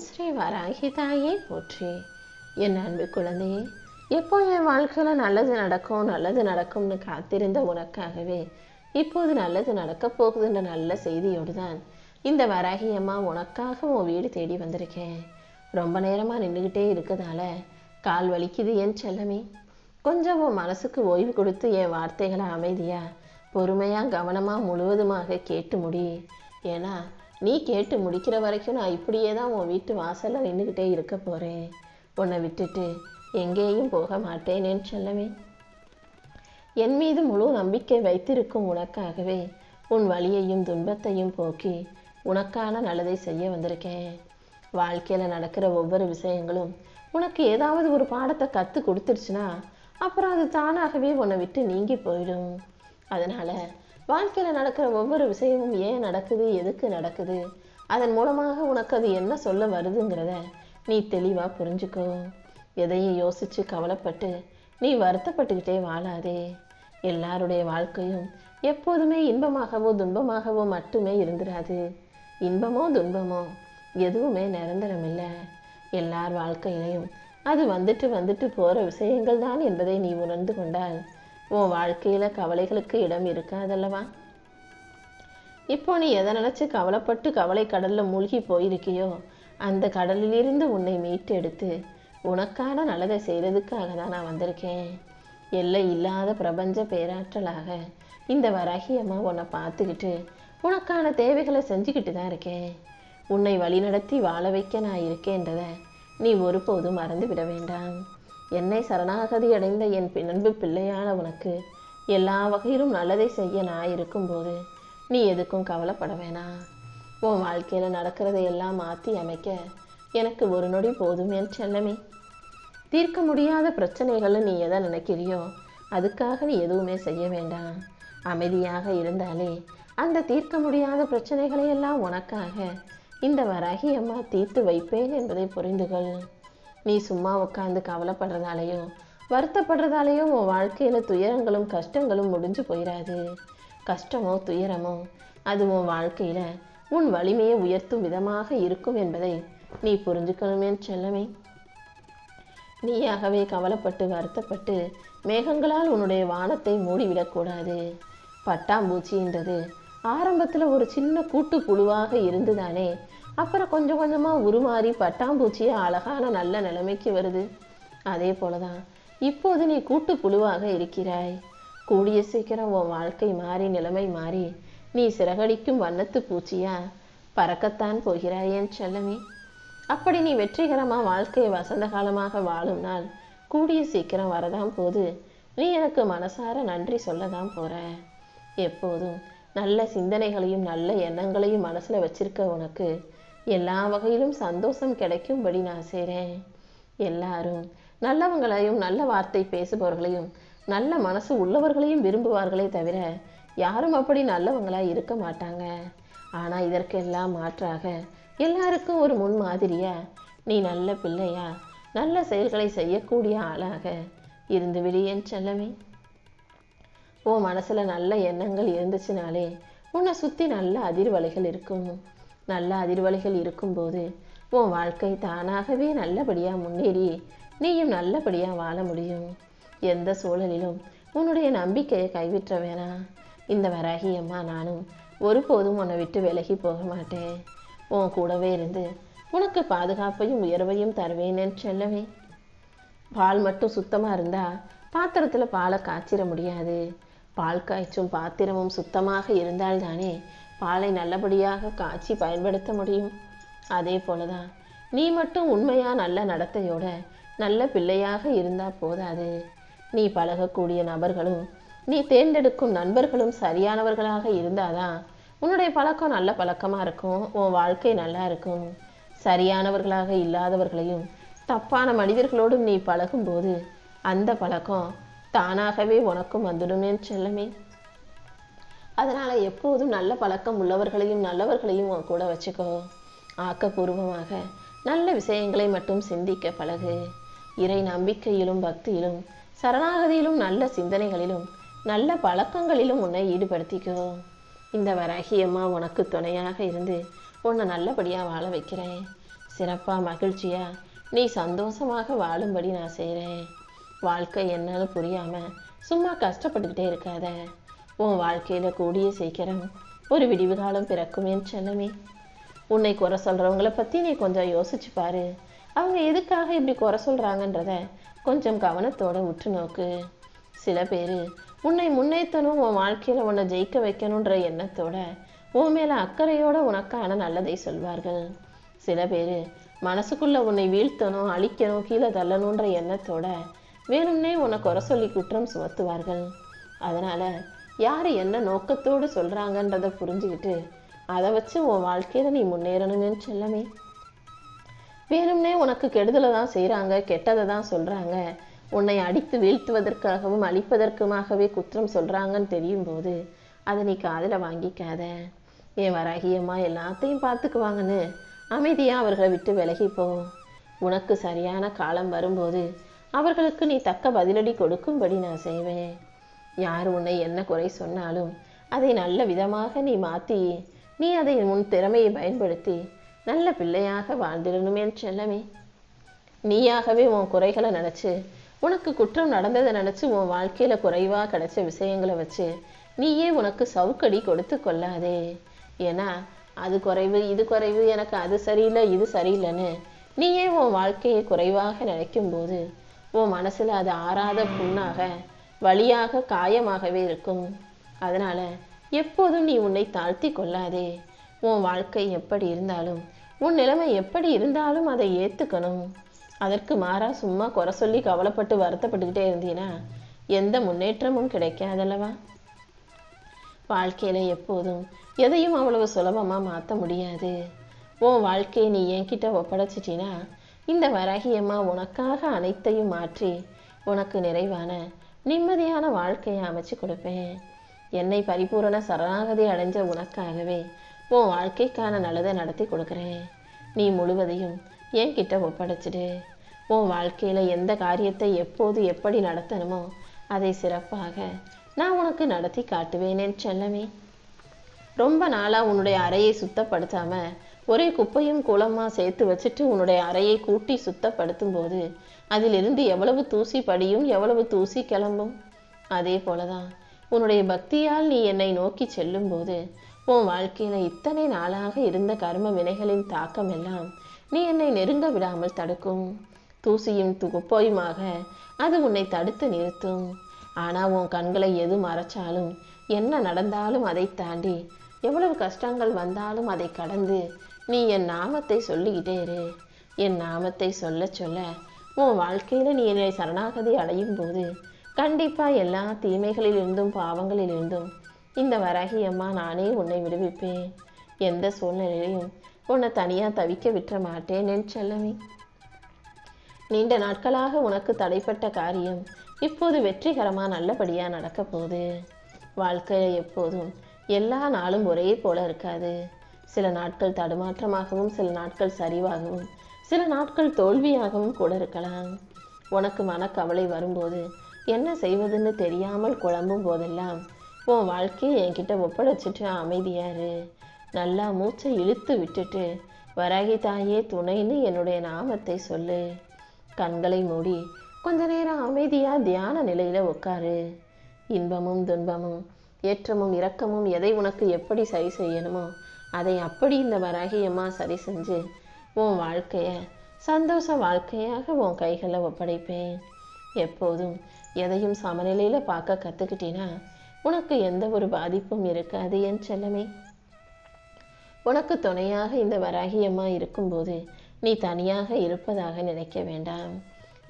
ஸ்ரீ வராகி தாயே போற்றி. என் அன்பு குழந்தையே எப்போ என் வாழ்க்கையில் நல்லது நடக்கும் நல்லது நடக்கும்னு காத்திருந்த உனக்காகவே இப்போது நல்லது நடக்கப் போகுதுன்ற நல்ல செய்தியோடு தான் இந்த வராகி அம்மா உனக்காக உன் வீடு தேடி வந்திருக்கேன். ரொம்ப நேரமாக நின்றுக்கிட்டே இருக்கதால கால் வலிக்குது என் செல்லமே. கொஞ்சம் உன் மனசுக்கு ஓய்வு கொடுத்து என் வார்த்தைகளை அமைதியா பொறுமையாக கவனமாக முழுவதுமாக கேட்டு முடி. ஏன்னா நீ கேட்டு முடிக்கிற வரைக்கும் நான் இப்படியே தான் உன் வீட்டு வாசலில் நின்றுக்கிட்டே இருக்க போறேன். உன்னை விட்டுட்டு எங்கேயும் போக மாட்டேனேன்னு சொல்லவே என் மீது முழு நம்பிக்கை வைத்திருக்கும் உனக்காகவே உன் வலியையும் துன்பத்தையும் போக்கி உனக்கான நல்லதை செய்ய வந்திருக்கேன். வாழ்க்கையில் நடக்கிற ஒவ்வொரு விஷயங்களும் உனக்கு ஏதாவது ஒரு பாடத்தை கற்றுக் கொடுத்துருச்சுன்னா அப்புறம் அது தானாகவே உன்னை விட்டு நீங்கி போயிடும். அதனால் வாழ்க்கையில் நடக்கிற ஒவ்வொரு விஷயமும் ஏன் நடக்குது எதுக்கு நடக்குது? அதன் மூலமாக உனக்கு அது என்ன சொல்ல வருதுங்கிறத நீ தெளிவாக புரிஞ்சுக்கோ. எதையும் யோசித்து கவலைப்பட்டு நீ வருத்தப்பட்டுக்கிட்டே வாழாதே. எல்லாருடைய வாழ்க்கையும் எப்போதுமே இன்பமாகவோ துன்பமாகவோ மட்டுமே இருந்துராது. இன்பமோ துன்பமோ எதுவுமே நிரந்தரம் இல்லை எல்லார் வாழ்க்கையிலையும் அது வந்துட்டு வந்துட்டு போகிற விஷயங்கள் தான் என்பதை நீ உணர்ந்து கொண்டால் உன் வாழ்க்கையில் கவலைகளுக்கு இடம் இருக்காதல்லவா? இப்போ நீ எதை நினச்சி கவலைப்பட்டு கவலை கடலில் மூழ்கி போயிருக்கியோ அந்த கடலிலிருந்து உன்னை மீட்டெடுத்து உனக்கான நல்லதை செய்கிறதுக்காக தான் நான் வந்திருக்கேன். எல்லை இல்லாத பிரபஞ்ச பேராற்றலாக இந்த வராகி உன்னை பார்த்துக்கிட்டு உனக்கான தேவைகளை செஞ்சுக்கிட்டு தான் இருக்கேன். உன்னை வழிநடத்தி வாழ வைக்க நான் இருக்கேன்றதை நீ ஒருபோதும் மறந்து விட வேண்டாம். என்னை சரணாகதி அடைந்த என் பின்பு பிள்ளையான உனக்கு எல்லா வகையிலும் நல்லதை செய்ய நான் இருக்கும்போது நீ எதுக்கும் கவலைப்பட வேணாம் உன் வாழ்க்கையில் நடக்கிறதை எல்லாம் மாற்றி அமைக்க எனக்கு ஒரு நொடி போதும் என் செல்லமே. தீர்க்க முடியாத பிரச்சனைகளை நீ எதை நினைக்கிறியோ அதுக்காக நீ எதுவுமே செய்ய வேண்டாம். அமைதியாக இருந்தாலே அந்த தீர்க்க முடியாத பிரச்சனைகளை எல்லாம் உனக்காக இந்த வராகி அம்மா தீர்த்து வைப்பேன் என்பதை புரிந்துகொள். நீ சும்மா உட்காந்து கவலைப்படுறதாலையும் வருத்தப்படுறதாலையும் உன் வாழ்க்கையில் துயரங்களும் கஷ்டங்களும் முடிஞ்சு போயிடாது கஷ்டமோ துயரமோ அது உன் வாழ்க்கையில் உன் வலிமையை உயர்த்தும் விதமாக இருக்கும் என்பதை நீ புரிஞ்சுக்கணுமே செல்லமே. நீயாகவே கவலைப்பட்டு வருத்தப்பட்டு மேகங்களால் உன்னுடைய வானத்தை மூடிவிடக்கூடாது. பட்டாம்பூச்சின்றது ஆரம்பத்தில் ஒரு சின்ன கூட்டு புழுவாக இருந்துதானே அப்புறம் கொஞ்சம் கொஞ்சமாக உருமாறி பட்டாம்பூச்சியை அழகான நல்ல நிலைமைக்கு வருது. அதே போல தான் இப்போது நீ கூட்டு புழுவாக இருக்கிறாய். கூடிய சீக்கிரம் உன் வாழ்க்கை மாறி நிலைமை மாறி நீ சிறகடிக்கும் வண்ணத்து பூச்சியா? பறக்கத்தான் போகிறாய் என் செல்லமே? அப்படி நீ வெற்றிகரமாக வாழ்க்கையை வசந்த காலமாக வாழும் நாள் கூடிய சீக்கிரம் வரதான் போது நீ எனக்கு மனசார நன்றி சொல்லதான் போற. எப்போதும் நல்ல சிந்தனைகளையும் நல்ல எண்ணங்களையும் மனசுல வச்சிருக்க உனக்கு எல்லா வகையிலும் சந்தோஷம் கிடைக்கும்படி நான் செய்கிறேன் எல்லாரும் நல்லவங்களையும் நல்ல வார்த்தை பேசுபவர்களையும் நல்ல மனசு உள்ளவர்களையும் விரும்புவார்களே தவிர யாரும் அப்படி நல்லவங்களா இருக்க மாட்டாங்க. ஆனால் இதற்கெல்லாம் மாற்றாக எல்லாருக்கும் ஒரு முன்மாதிரியா நீ நல்ல பிள்ளையா நல்ல செயல்களை செய்யக்கூடிய ஆளாக இருந்து விடியன் செல்லமே உன் மனசில் நல்ல எண்ணங்கள் இருந்துச்சுனாலே உன்னை சுற்றி நல்ல அதிர்வலைகள் இருக்கும். நல்ல அதிர்வலைகள் இருக்கும்போது உன் வாழ்க்கை தானாகவே நல்லபடியாக முன்னேறி நீயும் நல்லபடியாக வாழ முடியும். எந்த சூழலிலும் உன்னுடைய நம்பிக்கையை கைவிற்ற வேணாம். இந்த வராகி அம்மா நானும் ஒருபோதும் உன்னை விட்டு விலகி போக மாட்டேன். உன் கூடவே இருந்து உனக்கு பாதுகாப்பையும் உயர்வையும் தருவேன்னு சொல்லவே. பால் மட்டும் சுத்தமாக இருந்தால் பாத்திரத்தில் பாலை காய்ச்சிட முடியாது. பால் காய்ச்சும் பாத்திரமும் சுத்தமாக இருந்தால்தானே பாலை நல்லபடியாக காய்ச்சி பயன்படுத்த முடியும். அதே போலதான் நீ மட்டும் உண்மையாக நல்ல நடத்தையோட நல்ல பிள்ளையாக இருந்தால் போதாது. நீ பழகக்கூடிய நபர்களும் நீ தேர்ந்தெடுக்கும் நண்பர்களும் சரியானவர்களாக இருந்தாதான் உன்னுடைய பழக்கம் நல்ல பழக்கமாக இருக்கும் உன் வாழ்க்கை நல்லா இருக்கும். சரியானவர்களாக இல்லாதவர்களையும் தப்பான மனிதர்களோடும் நீ பழகும்போது அந்த பழக்கம் தானாகவே உனக்கும் வந்துடுமே செல்லமே. அதனால் எப்போதும் நல்ல பழக்கம் உள்ளவர்களையும் நல்லவர்களையும் உன் கூட வச்சுக்கோ. ஆக்கப்பூர்வமாக நல்ல விஷயங்களை மட்டும் சிந்திக்க பழகு. இறை நம்பிக்கையிலும் பக்தியிலும் சரணாகதியிலும் நல்ல சிந்தனைகளிலும் நல்ல பழக்கங்களிலும் உன்னை ஈடுபடுத்திக்கோ. இந்த வராகி அம்மா உனக்கு துணையாக இருந்து உன்னை நல்லபடியாக வாழ வைக்கிறேன். சிறப்பாக மகிழ்ச்சியா நீ சந்தோஷமாக வாழும்படி நான் செய்கிறேன் வாழ்க்கை என்னன்னு புரியாமல் சும்மா கஷ்டப்பட்டுக்கிட்டே இருக்காத. உன் வாழ்க்கையில் கூடிய சீக்கிரம் ஒரு விடிவு காலம் பிறக்கும் என் செல்லமே. உன்னை குறை சொல்கிறவங்கள பற்றி நீ கொஞ்சம் யோசிச்சு பாரு. அவங்க எதுக்காக இப்படி குறை சொல்கிறாங்கன்றத கொஞ்சம் கவனத்தோட உற்று நோக்கு. சில பேர் உன்னை முன்னேற்றணும் உன் வாழ்க்கையில் உன்னை ஜெயிக்க வைக்கணுன்ற எண்ணத்தோட உன் மேலே அக்கறையோடு உனக்கான நல்லதை சொல்வார்கள். சில பேர் மனசுக்குள்ளே உன்னை வீழ்த்தணும் அழிக்கணும் கீழே தள்ளணுன்ற எண்ணத்தோட வேணும்னே உன்னை குறை சொல்லி குற்றம் சுமத்துவார்கள். அதனால் யார் என்ன நோக்கத்தோடு சொல்கிறாங்கன்றதை புரிஞ்சுக்கிட்டு அதை வச்சு உன் வாழ்க்கையில் நீ முன்னேறணுங்கன்னு சொல்லமே. வேணும்னே உனக்கு கெடுதலை தான் செய்கிறாங்க கெட்டதை தான் சொல்கிறாங்க உன்னை அடித்து வீழ்த்துவதற்காகவும் அழிப்பதற்குமாகவே குற்றம் சொல்கிறாங்கன்னு தெரியும் போது அதை நீ காதில் வாங்கிக்காத. என் வராகியம்மா எல்லாத்தையும் பார்த்துக்குவாங்கன்னு அமைதியாக அவர்களை விட்டு விலகிப்போ உனக்கு சரியான காலம் வரும்போது அவர்களுக்கு நீ தக்க பதிலடி கொடுக்கும்படி நான் செய்வேன். யார் உன்னை என்ன குறை சொன்னாலும் அதை நல்ல விதமாக நீ மாற்றி நீ அதை உன் திறமையை பயன்படுத்தி நல்ல பிள்ளையாக வாழ்ந்திடணுமே செல்லமே. நீயாகவே உன் குறைகளை நினச்சி உனக்கு குற்றம் நடந்ததை நினச்சி உன் வாழ்க்கையில் குறைவாக கிடைச்ச விஷயங்களை வச்சு நீயே உனக்கு சவுக்கடி கொடுத்து கொள்ளாதே. ஏன்னா அது குறைவு இது குறைவு எனக்கு அது சரியில்லை இது சரியில்லைன்னு நீயே உன் வாழ்க்கையை குறைவாக நினைக்கும் போது உன் மனசில் அது ஆறாத புண்ணாக வழியாக காயமாகவே இருக்கும். அதனால் எப்போதும் நீ உன்னை தாழ்த்தி கொள்ளாதே. உன் வாழ்க்கை எப்படி இருந்தாலும் உன் நிலைமை எப்படி இருந்தாலும் அதை ஏற்றுக்கணும் அதற்கு மாறா சும்மா குறை சொல்லி கவலைப்பட்டு வருத்தப்பட்டுக்கிட்டே இருந்தீனா எந்த முன்னேற்றமும் கிடைக்காதல்லவா? வாழ்க்கையில் எப்போதும் எதையும் அவ்வளவு சுலபமாக மாற்ற முடியாது. உன் வாழ்க்கையை நீ என்கிட்ட ஒப்படைச்சிட்டினா இந்த வராகியம்மா உனக்காக அனைத்தையும் மாற்றி உனக்கு நிறைவான நிம்மதியான வாழ்க்கையை அமைச்சு கொடுப்பேன். என்னை பரிபூரண சரணாகதி அடைஞ்ச உனக்காகவே உன் வாழ்க்கைக்கான நல்லதை நடத்தி கொடுக்குறேன். நீ முழுவதையும் என்கிட்ட ஒப்படைச்சிடு. உன் வாழ்க்கையில் எந்த காரியத்தை எப்போது எப்படி நடத்தணுமோ அதை சிறப்பாக நான் உனக்கு நடத்தி காட்டுவேனேன் செல்லமே. ரொம்ப நாளாக உன்னுடைய அறையை சுத்தப்படுத்தாமல் ஒரே குப்பையும் குளமாக சேர்த்து வச்சுட்டு உன்னுடைய அறையை கூட்டி சுத்தப்படுத்தும் போது அதிலிருந்து எவ்வளவு தூசி படியும் எவ்வளவு தூசி கிளம்பும்? அதே போலதான் உன்னுடைய பக்தியால் நீ என்னை நோக்கி செல்லும் போது உன் வாழ்க்கையில இத்தனை நாளாக இருந்த கர்ம வினைகளின் தாக்கம் எல்லாம் நீ என்னை நெருங்க விடாமல் தடுக்கும். தூசியும் து- குப்பையுமாக அது உன்னை தடுத்து நிறுத்தும். ஆனா உன் கண்களை எது மறைச்சாலும் என்ன நடந்தாலும் அதை தாண்டி எவ்வளவு கஷ்டங்கள் வந்தாலும் அதை கடந்து நீ என் நாமத்தை சொல்லிக்கிட்டே இரு. என் நாமத்தை சொல்ல சொல்ல உன் வாழ்க்கையில் நீ என்னை சரணாகதி அடையும் போது கண்டிப்பாக எல்லா தீமைகளிலிருந்தும் பாவங்களிலிருந்தும் இந்த வராகி அம்மா நானே உன்னை விடுவிப்பேன். எந்த சூழ்நிலையிலையும் உன்னை தனியாக தவிக்க விட்டுற மாட்டேன் என் செல்லமே. நீண்ட நாட்களாக உனக்கு தடைப்பட்ட காரியம் இப்போது வெற்றிகரமாக நல்லபடியாக நடக்க போகுது. வாழ்க்கையில் எப்போதும் எல்லா நாளும் ஒரே போல இருக்காது. சில நாட்கள் தடுமாற்றமாகவும் சில நாட்கள் சரிவாகவும் சில நாட்கள் தோல்வியாகவும் கூட இருக்கலாம். உனக்கு மனக்கவலை வரும்போது என்ன செய்வதுன்னு தெரியாமல் குழம்பும் போதெல்லாம் உன் வாழ்க்கையை என்கிட்ட ஒப்படைச்சிட்டு அமைதியாரு நல்லா மூச்சை இழுத்து விட்டுட்டு வராகி தாயே துணைன்னு என்னுடைய நாமத்தை சொல்லு. கண்களை மூடி கொஞ்ச நேரம் அமைதியா தியான நிலையில உட்காரு இன்பமும் துன்பமும் ஏற்றமும் இரக்கமும் எதை உனக்கு எப்படி சரி செய்யணுமோ அதை அப்படி இந்த வராகியம்மா சரி செஞ்சு உன் வாழ்க்கையை சந்தோஷ வாழ்க்கையாக உன் கைகளில் ஒப்படைப்பேன். எப்போதும் எதையும் சமநிலையில் பார்க்க கத்துக்கிட்டீன்னா உனக்கு எந்த ஒரு பாதிப்பும் இருக்காது என் செல்லமே. உனக்கு துணையாக இந்த வராகியமாக இருக்கும்போது நீ தனியாக இருப்பதாக நினைக்க வேண்டாம்.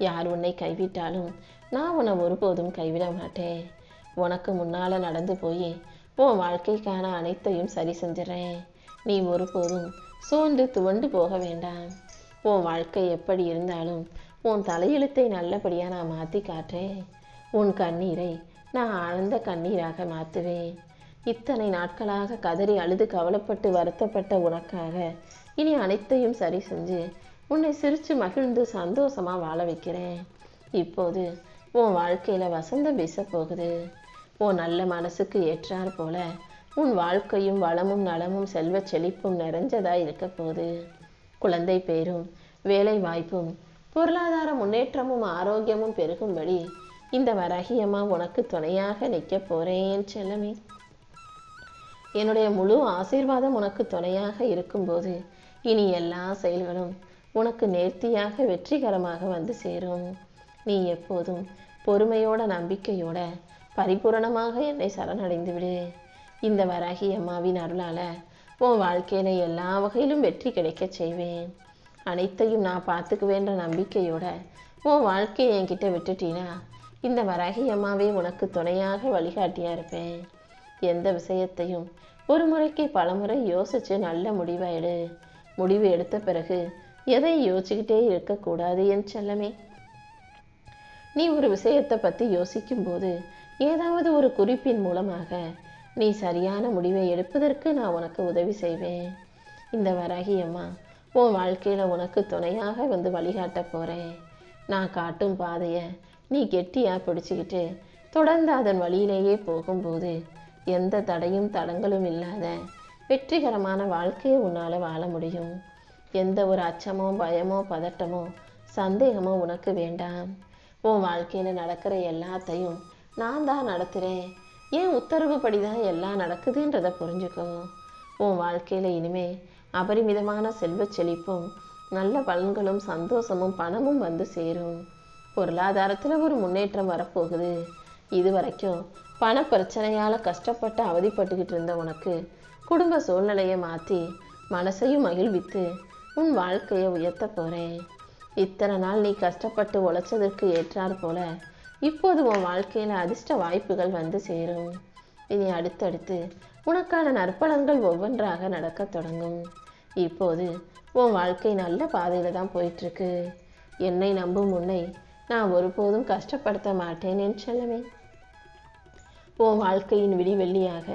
யார் உன்னை கைவிட்டாலும் நான் உன்னை ஒருபோதும் கைவிட மாட்டேன். உனக்கு முன்னால் நடந்து போய் உன் வாழ்க்கைக்கான அனைத்தையும் சரி செஞ்சிடறேன் நீ ஒருபோதும் சோர்ந்து துவண்டு போக வேண்டாம். உன் வாழ்க்கை எப்படி இருந்தாலும் உன் தலையெழுத்தை நல்லபடியாக நான் மாற்றி காட்டுறேன் உன் கண்ணீரை நான் ஆழ்ந்த கண்ணீராக மாற்றுவேன். இத்தனை நாட்களாக கதறி அழுது கவலைப்பட்டு வருத்தப்பட்ட உனக்காக இனி அனைத்தையும் சரி செஞ்சு உன்னை சிரித்து மகிழ்ந்து சந்தோஷமாக வாழ வைக்கிறேன். இப்போது உன் வாழ்க்கையில் வசந்தம் வீசப்போகுது போகுது. உன் நல்ல மனசுக்கு ஏற்றாற் போல உன் வாழ்க்கையும் வளமும் நலமும் செல்வச் செழிப்பும் நிறைஞ்சதா இருக்க போகுது குழந்தை பேரும் வேலை வாய்ப்பும் பொருளாதார முன்னேற்றமும் ஆரோக்கியமும் பெருகும்படி இந்த வரகியம்மா உனக்கு துணையாக நிற்க போறேன் செல்லமே. என்னுடைய முழு ஆசீர்வாதம் உனக்கு துணையாக இருக்கும்போது இனி எல்லா செயல்களும் உனக்கு நேர்த்தியாக வெற்றிகரமாக வந்து சேரும். நீ எப்போதும் பொறுமையோட நம்பிக்கையோட பரிபூரணமாக என்னை சரணடைந்து விடு இந்த வராகி அம்மாவின் அருளால உன் வாழ்க்கையில் எல்லா வகையிலும் வெற்றி கிடைக்கச் செய்வேன். அனைத்தையும் நான் பார்த்துக்குவேன்ற நம்பிக்கையோட உன் வாழ்க்கையை என்கிட்ட விட்டுட்டீனா இந்த வராகி அம்மாவே உனக்கு துணையாக வழிகாட்டியா இருப்பேன். எந்த விஷயத்தையும் ஒரு முறைக்கு பலமுறை யோசிச்சு நல்ல முடிவை எடு. முடிவு எடுத்த பிறகு எதை யோசிச்சுக்கிட்டே இருக்கக்கூடாது என் செல்லமே. நீ ஒரு விஷயத்தை பற்றி யோசிக்கும்போது ஏதாவது ஒரு குறிப்பின் மூலமாக நீ சரியான முடிவை எடுப்பதற்கு நான் உனக்கு உதவி செய்வேன். இந்த வராகி அம்மா உன் வாழ்க்கையில் உனக்கு துணையாக வந்து வழிகாட்ட போகிறேன் நான் காட்டும் பாதையை நீ கெட்டியாக பிடிச்சிக்கிட்டு தொடர்ந்து அதன் வழியிலேயே போகும்போது எந்த தடையும் தடங்களும் இல்லாத வெற்றிகரமான வாழ்க்கையை உன்னால் வாழ முடியும். எந்த ஒரு அச்சமோ பயமோ பதட்டமோ சந்தேகமோ உனக்கு வேண்டாம். உன் வாழ்க்கையில் நடக்கிற எல்லாத்தையும் நான் தான் நடத்துகிறேன் ஏன் உத்தரவுப்படி தான் எல்லாம் நடக்குதுன்றதை புரிஞ்சுக்கவும் உன் வாழ்க்கையில் இனிமே அபரிமிதமான செல்வச் செழிப்பும் நல்ல பலன்களும் சந்தோஷமும் பணமும் வந்து சேரும். பொருளாதாரத்தில் ஒரு முன்னேற்றம் வரப்போகுது. இது வரைக்கும் பண பிரச்சனையால் கஷ்டப்பட்டு அவதிப்பட்டுக்கிட்டு இருந்த உனக்கு குடும்ப சூழ்நிலையை மாற்றி மனசையும் மகிழ்வித்து உன் வாழ்க்கையை உயர்த்த போகிறேன் இத்தனை நாள் நீ கஷ்டப்பட்டு உழைச்சதற்கு ஏற்றாற் போல இப்போது உன் வாழ்க்கையில் அதிர்ஷ்ட வாய்ப்புகள் வந்து சேரும். இனி அடுத்தடுத்து உனக்கான நற்பலன்கள் ஒவ்வொன்றாக நடக்கத் தொடங்கும். இப்போது உன் வாழ்க்கை நல்ல பாதையில் தான் போயிட்டுருக்கு. என்னை நம்பும் உன்னை நான் ஒருபோதும் கஷ்டப்படுத்த மாட்டேன் என் செல்லமே உன் வாழ்க்கையின் விடிவெள்ளியாக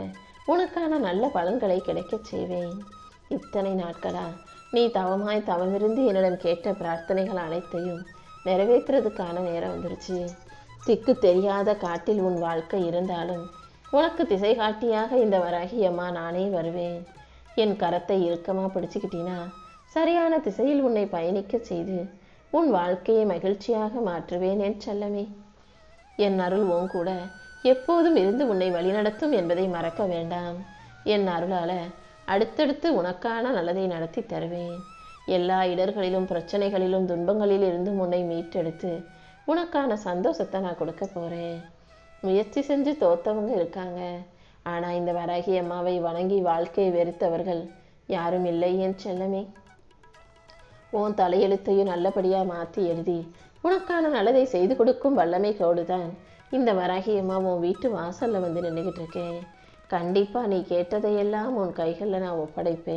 உனக்கான நல்ல பலன்களை கிடைக்கச் செய்வேன். இத்தனை நாட்களா நீ தவமாய் தவமிருந்து என்னிடம் கேட்ட பிரார்த்தனைகள் அனைத்தையும் நிறைவேற்றுறதுக்கான நேரம் வந்துருச்சு. திக்கு தெரியாத காட்டில் உன் வாழ்க்கை இருந்தாலும் உனக்கு திசை காட்டியாக இந்த வராகியம்மா நானே வருவேன். என் கரத்தை இறுக்கமாக பிடிச்சுக்கிட்டினா சரியான திசையில் உன்னை பயணிக்க செய்து உன் வாழ்க்கையை மகிழ்ச்சியாக மாற்றுவேன் என் செல்லமே. என் அருள் உன் கூட எப்போதும் இருந்து உன்னை வழிநடத்தும் என்பதை மறக்க வேண்டாம். என் அருளால் அடுத்தடுத்து உனக்கான நல்லதை நடத்தி தருவேன். எல்லா இடர்களிலும் பிரச்சனைகளிலும் துன்பங்களில் இருந்தும் உன்னை மீட்டெடுத்து உனக்கான சந்தோஷத்தை நான் கொடுக்க போகிறேன் முயற்சி செஞ்சு தோத்தவங்க இருக்காங்க. ஆனால் இந்த வராகி அம்மாவை வணங்கி வாழ்க்கையை வெறுத்தவர்கள் யாரும் இல்லை என் செல்லமே. உன் தலையெழுத்தையும் நல்லபடியாக மாற்றி எழுதி உனக்கான நல்லதை செய்து கொடுக்கும் வல்லமை கோடுதான் இந்த வராகி அம்மா உன் வீட்டு வாசலில் வந்து நின்றுக்கிட்டு இருக்கேன். கண்டிப்பாக நீ கேட்டதையெல்லாம் உன் கைகளில் நான் ஒப்படைப்பேன்.